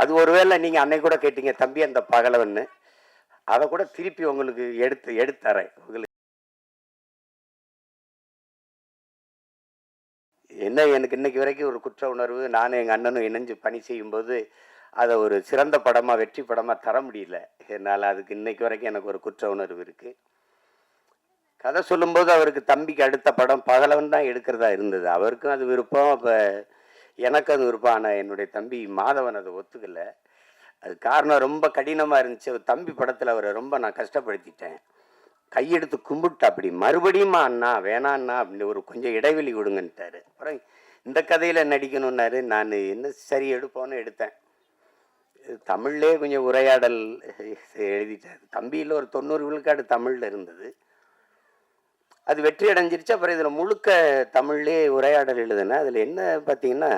அது ஒருவேளை நீங்கள் அன்னைக்கு கூட கேட்டீங்க தம்பி அந்த பகலவன்னு. அதை கூட திருப்பி உங்களுக்கு எடுத்து எடுத்தரேன் உங்களுக்கு என்ன எனக்கு இன்னைக்கு வரைக்கும் ஒரு குற்ற உணர்வு. நானும் எங்கள் அண்ணனும் இணைஞ்சு பணி செய்யும்போது அதை ஒரு சிறந்த படமாக வெற்றி படமாக தர முடியல. என்னால் அதுக்கு இன்னைக்கு வரைக்கும் எனக்கு ஒரு குற்ற உணர்வு இருக்குது கதை சொல்லும்போது அவருக்கு தம்பிக்கு அடுத்த படம் பகலவன் தான் எடுக்கிறதா இருந்தது. அவருக்கும் அது விருப்பம். அப்போ எனக்கு அது விருப்பம் என்னுடைய தம்பி மாதவன் அதை ஒத்துக்கலை. அது காரணம் ரொம்ப கடினமாக இருந்துச்சு. அவர் தம்பி படத்தில் அவரை ரொம்ப நான் கஷ்டப்படுத்திட்டேன். கையெடுத்து கும்பிட்டு அப்படி மறுபடியுமா அண்ணா வேணாண்ணா அப்படின்னு ஒரு கொஞ்சம் இடைவெளி கொடுங்கன்ட்டாரு. அப்புறம் இந்த கதையில் நடிக்கணும்னாரு. நான் என்ன சரி எடுப்போன்னு எடுத்தேன். தமிழ்லே கொஞ்சம் உரையாடல் எழுதிட்டார். தம்பியில் ஒரு தொண்ணூறு விழுக்காடு தமிழில் இருந்தது. அது வெற்றி அடைஞ்சிருச்சு. அப்புறம் இதில் முழுக்க தமிழ்லே உரையாடல் எழுதுனேன் அதில் என்ன பார்த்தீங்கன்னா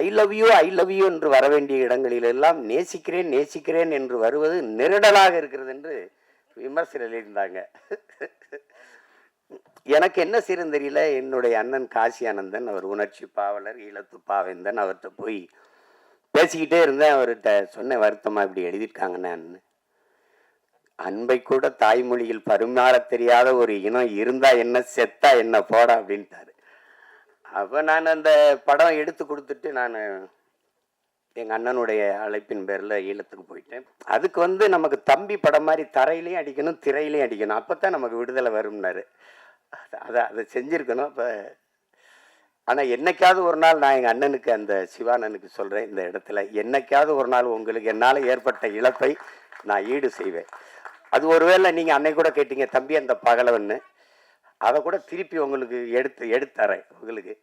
I love you I love you என்று வர வேண்டிய இடங்களில் எல்லாம் நேசிக்கிறேன் நேசிக்கிறேன் என்று வருவது நெருடலாக இருக்கிறது என்று விமர்சனம் எழுதியிருந்தாங்க. எனக்கு என்ன செய்யணும் தெரியல. என்னுடைய அண்ணன் காசி ஆனந்தன் அவர் உணர்ச்சி பாவலர் ஈழத்து பாவேந்தன் அவர்கிட்ட போய் பேசிக்கிட்டே இருந்தேன். அவர்கிட்ட சொன்ன வருத்தமாக இப்படி எழுதியிருக்காங்கண்ணான்னு அன்பை கூட தாய்மொழியில் பரிமாறத் தெரியாத ஒரு இனம் இருந்தா என்ன செத்தா என்ன போடா அப்படின்ட்டாரு. அப்போ நான் அந்த படம் எடுத்து கொடுத்துட்டு நான் எங்கள் அண்ணனுடைய அழைப்பின் பேரில் ஈழத்துக்கு போயிட்டேன். அதுக்கு வந்து நமக்கு தம்பி படம் மாதிரி தரையிலையும் அடிக்கணும் திரையிலையும் அடிக்கணும். அப்போ தான் நமக்கு விடுதலை வரும்னாரு. அதை அதை செஞ்சுருக்கணும். இப்போ ஆனால் என்னைக்காவது ஒரு நாள் நான் எங்கள் அண்ணனுக்கு அந்த சிவானனுக்கு சொல்கிறேன் இந்த இடத்துல என்னைக்காவது ஒரு நாள் உங்களுக்கு என்னால் ஏற்பட்ட இழப்பை நான் ஈடு செய்வேன். அது ஒருவேளை நீங்கள் அன்னைக்கு கூட கேட்டீங்க தம்பி அந்த பகலவன்னு. அதை கூட திருப்பி உங்களுக்கு எடுத்து எடுத்தரேன் உங்களுக்கு.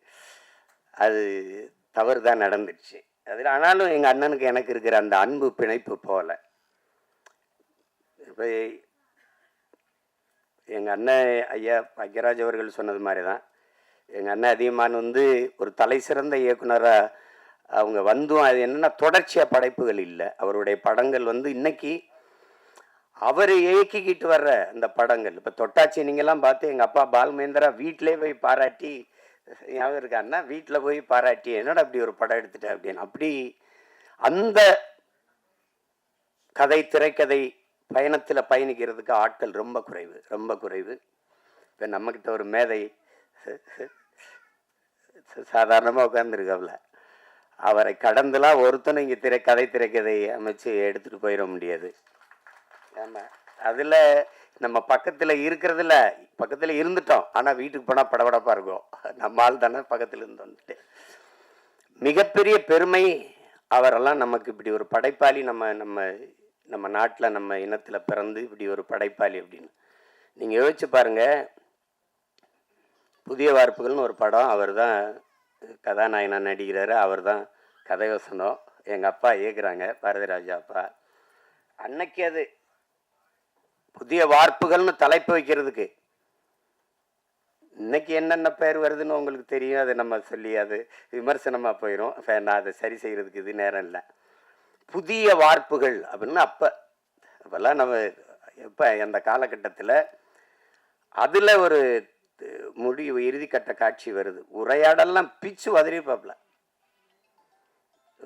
அது தவறு தான் நடந்துடுச்சு அதில் ஆனாலும் எங்கள் அண்ணனுக்கு எனக்கு இருக்கிற அந்த அன்பு பிணைப்பு போல. இப்போ எங்கள் அண்ணன் ஐயா பாக்யராஜ் அவர்கள் சொன்னது மாதிரி தான் எங்கள் அண்ணன் அதிகமான் வந்து ஒரு தலை சிறந்த இயக்குனராக அவங்க வந்தும் அது என்னென்னா தொடர்ச்சியாக படைப்புகள் இல்லை. அவருடைய படங்கள் வந்து இன்றைக்கி அவர் இயக்கிக்கிட்டு வர்ற அந்த படங்கள். இப்போ தொட்டாச்சி நீங்கள்லாம் பார்த்து எங்கள் அப்பா பால்மேந்திரா வீட்டிலே போய் பாராட்டி ஞாபகம் இருக்காருன்னா வீட்டில் போய் பாராட்டி என்னடா அப்படி ஒரு படம் எடுத்துட்டேன் அப்படின்னு. அப்படி அந்த கதை திரைக்கதை பயணத்தில் பயணிக்கிறதுக்கு ஆட்கள் ரொம்ப குறைவு ரொம்ப குறைவு. இப்போ நம்மக்கிட்ட ஒரு மேதை சாதாரணமாக உட்காந்துருக்காப்புல அவரை கடந்துலாம் ஒருத்தனும் இங்கே திரை கதை திரைக்கதை அமைச்சு எடுத்துகிட்டு போயிட முடியாது. ஆமாம் அதில் நம்ம பக்கத்தில் இருக்கிறதுல பக்கத்தில் இருந்துட்டோம். ஆனால் வீட்டுக்கு போனால் படபடப்பாக இருக்கும். நம்ம ஆள் தானே பக்கத்தில் இருந்து வந்துட்டு. மிகப்பெரிய பெருமை அவரெல்லாம் நமக்கு இப்படி ஒரு படைப்பாளி நம்ம நம்ம நம்ம நாட்டில் நம்ம இனத்தில் பிறந்து இப்படி ஒரு படைப்பாளி அப்படின்னு. நீங்கள் யோசிச்சு பாருங்க. புதிய வார்ப்புகள்னு ஒரு படம். அவர் தான் கதாநாயகனாக நடிக்கிறாரு. அவர் தான் கதை வசனம். எங்கள் அப்பா இயக்குறாங்க. பாரதிராஜா அப்பா. அன்னைக்கு அது புதிய வார்ப்புகள்னு தலைப்பு வைக்கிறதுக்கு. இன்னைக்கு என்னென்ன பேர் வருதுன்னு உங்களுக்கு தெரியும். அதை நம்ம சொல்லி அது விமர்சனமாக போயிடும் நான் அதை சரி செய்கிறதுக்கு இது நேரம் இல்லை. புதிய வார்ப்புகள் அப்படின்னு அப்போ அப்போல்லாம் நம்ம எப்போ அந்த காலகட்டத்தில் அதில் ஒரு முடிவு இறுதிக்கட்ட காட்சி வருது. உரையாடலாம் பிச்சு உதறிப்பாப்புல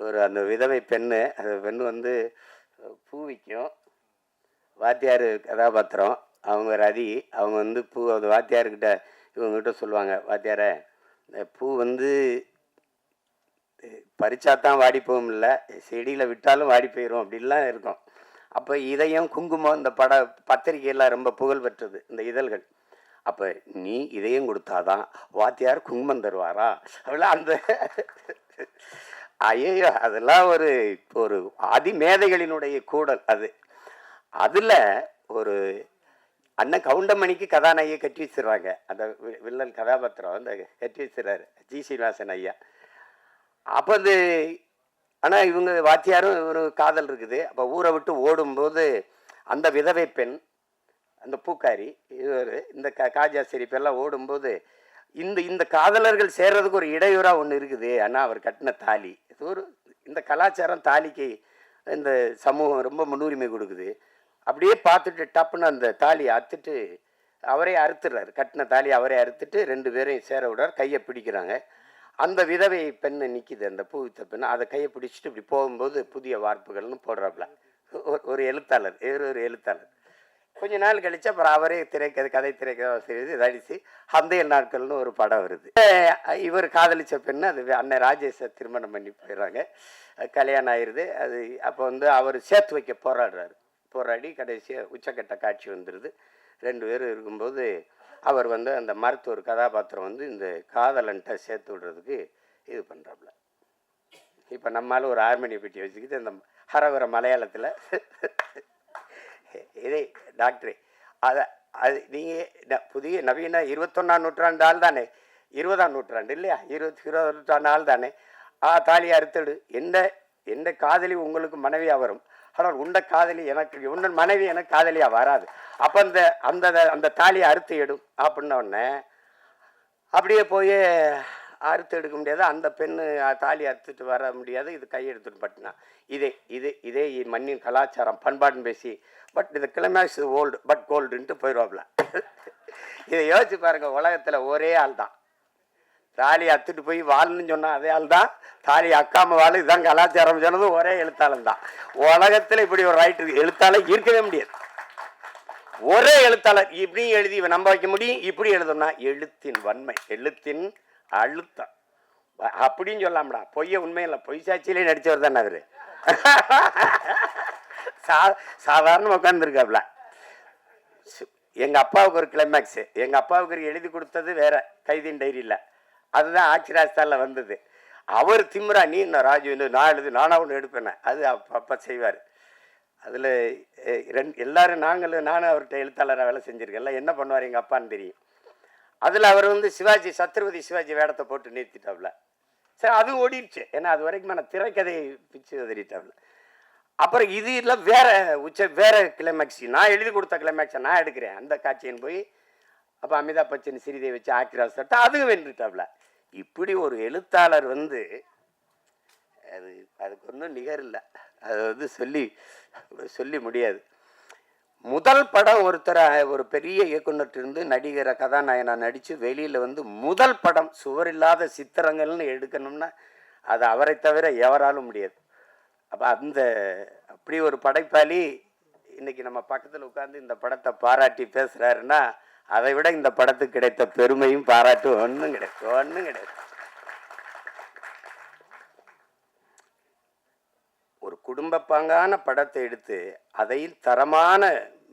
ஒரு அந்த விதவை பெண்ணு அந்த பெண் வந்து பூ விற்கும் வாத்தியார் கதாபாத்திரம். அவங்க ரதி அவங்க வந்து பூ அந்த வாத்தியார்கிட்ட இவங்ககிட்ட சொல்லுவாங்க வாத்தியாரை இந்த பூ வந்து பறிச்சா தான் வாடி போகும் இல்லை செடியில் விட்டாலும் வாடி போயிடும் அப்படிலாம் இருக்கும். அப்போ இதயம் குங்குமம் இந்த பட பத்திரிகையெல்லாம் ரொம்ப புகழ் பெற்றது இந்த இதழ்கள். அப்போ நீ இதயம் கொடுத்தாதான் வாத்தியார் குங்குமம் தருவாரா? அப்படிலாம் அந்த ஐயோ அதெல்லாம் ஒரு ஒரு அதிமேதைகளினுடைய கூடல் அது. அதில் ஒரு அண்ணன் கவுண்டமணிக்கு கதாநாயகியை கட்டி வச்சிடுறாங்க. அந்த வி- வில்லன் கதாபாத்திரம் அந்த கட்டி வச்சிடறாரு. ஜி சீனிவாசன் ஐயா. அப்போ அது ஆனால் இவங்க வாத்தியாரும் ஒரு காதல் இருக்குது. அப்போ ஊரை விட்டு ஓடும்போது அந்த விதவை பெண் அந்த பூக்காரி இவர் இந்த கா காஜா சிரிப்பெல்லாம் ஓடும்போது இந்த இந்த காதலர்கள் சேர்றதுக்கு ஒரு இடையூறாக ஒன்று இருக்குது. ஆனால் அவர் கட்டின தாலி. இது ஒரு இந்த கலாச்சாரம் தாலிக்கு இந்த சமூகம் ரொம்ப முன்னுரிமை கொடுக்குது. அப்படியே பார்த்துட்டு டப்புன்னு அந்த தாலியை அறுத்துட்டு அவரே அறுத்துடுறாரு. கட்டின தாலி அவரே அறுத்துட்டு ரெண்டு பேரையும் சேர விடுறார். கையை பிடிக்கிறாங்க. அந்த விதவை பெண்ணை நிற்கிது அந்த பூவித்த பெண் அதை கையை பிடிச்சிட்டு இப்படி போகும்போது புதிய வார்ப்புகள்னு போடுறாப்புல. ஒரு ஒரு எழுத்தாளர் இவர் ஒரு எழுத்தாளர். கொஞ்ச நாள் கழிச்சு அப்புறம் அவரே திரைக்கதை கதை திரைக்கதை நடிச்சு அந்தைய நாட்கள்னு ஒரு படம் வருது. இவர் காதலிச்ச பெண்ணு அது அண்ணன் ராஜேஷை திருமணம் பண்ணி போயிடுறாங்க. கல்யாணம் ஆயிடுது. அது அப்போ வந்து அவர் சேர்த்து வைக்க போராடுறாரு. போராடி கடைசியாக உச்சக்கட்ட காட்சி வந்துடுது ரெண்டு பேரும் இருக்கும்போது அவர் வந்து அந்த மருத்துவர் கதாபாத்திரம் வந்து இந்த காதலன்ட்ட சேர்த்து விடுறதுக்கு இது பண்ணுறாப்புல இப்போ நம்மால் ஒரு ஹார்மோனிய பெட்டி வச்சுக்கிட்டு இந்த ஹரவர மலையாளத்தில் இதே டாக்டரே அதை அது நீங்கள் புதிய நவீன இருபத்தொன்னாம் நூற்றாண்டு ஆள் தானே இருபதாம் நூற்றாண்டு இல்லையா? இருபத்தி இருபதாம் நூற்றாண்டு ஆள் தானே. ஆ தாலி அறுத்தடு எந்த எந்த காதலி உங்களுக்கு மனைவியாக வரும்? ஆனால் உண்ட காதலி எனக்கு உன்னன் மனைவி எனக்கு காதலியாக வராது. அப்போ அந்த அந்த அந்த தாலியை அறுத்து எடும் அப்படின்னோடனே அப்படியே போய் அறுத்து எடுக்க முடியாது. அந்த பெண்ணு தாலி அறுத்துட்டு வர முடியாது. இது கையெடுத்துட்டு பட்டினா. இதே இது இதே மண்ணின் கலாச்சாரம் பண்பாடுன்னு பேசி பட் இது கிளைமேக்ஸ் ஓல்டு பட் கோல்டுன்ட்டு போயிடுவாப்ல இதை யோசிச்சு பாருங்கள் உலகத்தில் ஒரே ஆள் தான் தாலி அத்துட்டு போய் வாழ்னு சொன்னால் அதே ஆள் தான் தாலி அக்காம வாழ் இதுதான் கலாச்சாரம் சொன்னது ஒரே எழுத்தாளன் தான். உலகத்தில் இப்படி ஒரு ரைட்டர் எழுத்தாளர் இருக்கவே முடியாது. ஒரே எழுத்தாளர் இப்படியும் எழுதி இவன் நம்ப வைக்க முடியும். இப்படி எழுதணும்னா எழுத்தின் வன்மை எழுத்தின் அழுத்தம். அப்படின்னு சொல்லாமடா. பொய்ய உண்மையில்லை பொய் சாட்சியிலே நடிச்சவர் தானே அவர். சா சாதாரண உட்காந்துருக்காப்ல எங்கள் அப்பாவுக்கு ஒரு கிளைமேக்ஸு எங்கள் அப்பாவுக்கு ஒரு எழுதி கொடுத்தது வேற. கைதின் டைரியில். அதுதான் ஆட்சிராஜ்தான்ல வந்தது. அவர் திம்ரா நீ நான் ராஜு நான் எழுது நானாக ஒன்று எடுப்பேனே? அது அப்பப்போ அப்பா செய்வார். அதில் ரெண்டு எல்லாரும் நாங்களும் நானும் அவர்கிட்ட எழுத்தாளராக வேலை செஞ்சுருக்கேன்ல என்ன பண்ணுவார் எங்கள் அப்பான்னு தெரியும். அதில் அவர் வந்து சிவாஜி சத்ரபதி சிவாஜி வேடத்தை போட்டு நிறுத்திட்டாப்ல. சரி அதுவும் ஓடிடுச்சு. ஏன்னா அது வரைக்கும் நான் திரைக்கதையை பிச்சு உதறிட்டாப்ல. அப்புறம் இது இல்லை வேற உச்ச வேற கிளைமேக்ஸ் நான் எழுதி கொடுத்த கிளைமேக்ஸை நான் எடுக்கிறேன். அந்த காட்சியின் போய் அப்போ அமிதாப் பச்சன் சிறிதை வச்சு ஆக்கிராஸ் தட்டா அதுவும் வென்றுட்டாப்ல. இப்படி ஒரு எழுத்தாளர் வந்து அது அதுக்கு ஒன்றும் நிகர் இல்லை. அது வந்து சொல்லி சொல்லி முடியாது. முதல் படம் ஒருத்தர் ஒரு பெரிய இயக்குனர்கிட்ட இருந்து நடிகரை கதாநாயகனா நடித்து வெளியில் வந்து முதல் படம் சுவர் இல்லாத சித்திரங்கள்னு எடுக்கணும்னா அது அவரை தவிர எவராலும் முடியாது. அப்போ அந்த அப்படி ஒரு படைப்பாளி இன்றைக்கி நம்ம பக்கத்தில் உட்காந்து இந்த படத்தை பாராட்டி பேசுகிறாருன்னா அதை விட இந்த படத்துக்கு கிடைத்த பெருமையும் பாராட்டும் ஒன்றும் கிடையாது ஒன்றும் கிடையாது. ஒரு குடும்ப பாங்கான படத்தை எடுத்து அதையும் தரமான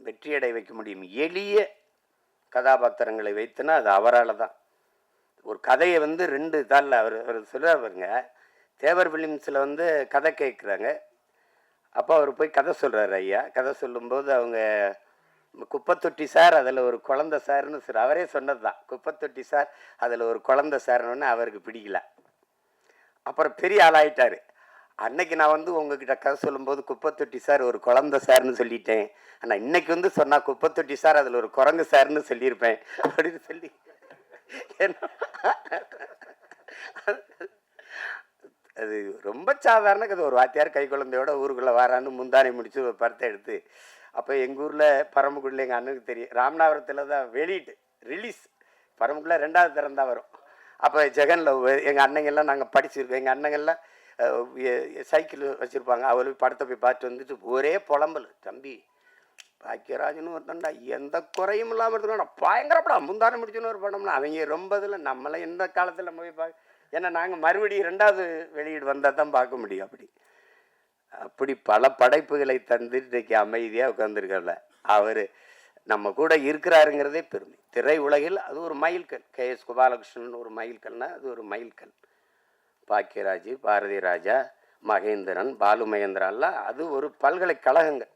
வெற்றியடை வைக்க முடியும். எளிய கதாபாத்திரங்களை வைத்துனா அது அவரால் தான் ஒரு கதையை வந்து ரெண்டு தாளில் அவர் அவர் சொல்லுவார் தேவர் ஃபிலிம்ஸில் வந்து கதை கேட்குறாங்க. அப்போ அவர் போய் கதை சொல்கிறாரு ஐயா. கதை சொல்லும்போது அவங்க குப்பத்தொட்டி சார் அதில் ஒரு குழந்த சார்னு சார் அவரே சொன்னது தான் குப்பத்தொட்டி சார் அதில் ஒரு குழந்த சார்னு அவருக்கு பிடிக்கல. அப்புறம் பெரிய ஆளாயிட்டார். அன்னைக்கு நான் வந்து உங்ககிட்ட கதை சொல்லும்போது குப்பத்தொட்டி சார் ஒரு குழந்த சார்னு சொல்லிட்டேன். ஆனால் இன்னைக்கு வந்து சொன்னால் குப்பத்தொட்டி சார் அதில் ஒரு குரங்கு சார்னு சொல்லியிருப்பேன். அப்படின்னு சொல்லி அது ரொம்ப சாதாரண கதை. ஒரு வாத்தியார் கை குழந்தையோட ஊருக்குள்ளே வாரான்னு முந்தானை முடிச்சு ஒரு படத்தை எடுத்து அப்போ எங்கள் ஊரில் பரமக்குடியில் எங்கள் அண்ணனுக்கு தெரியும். ராமநாதபுரத்தில் தான் வெளியீட்டு ரிலீஸ் பரமக்குடியில் ரெண்டாவது திறந்தான் வரும். அப்போ ஜெகனில் எங்கள் அண்ணங்கள்லாம் நாங்கள் படிச்சிருக்கோம். எங்கள் அண்ணங்கள்லாம் சைக்கிள் வச்சுருப்பாங்க. அவளுக்கு படத்தை போய் பார்த்து வந்துட்டு ஒரே புலம்பல். தம்பி பாக்கியராஜன் ஒருத்தன்டா எந்த குறையும் இல்லாமல் இருக்கணும் பயங்கர படம் முந்தானம் முடிச்சுன்னு ஒரு படம்னா அவங்க ரொம்ப இதில் நம்மளை எந்த காலத்தில் போய் பார்க்க ஏன்னா நாங்கள் மறுபடியும் ரெண்டாவது வெளியீடு வந்தால் தான் பார்க்க முடியும் அப்படி. அப்படி பல படைப்புகளை தந்து இன்றைக்கு அமைதியாக உட்காந்துருக்கல அவர் நம்ம கூட இருக்கிறாருங்கிறதே பெருமை. திரை உலகில் அது ஒரு மைல்கல். கே. எஸ். கோபாலகிருஷ்ணன் ஒரு மைல்கல்னா அது ஒரு மைல்கல். பாக்கியராஜ் பாரதி ராஜா மகேந்திரன் பாலு மகேந்திரன்லாம் அது ஒரு பல்கலைக்கழகங்கள்.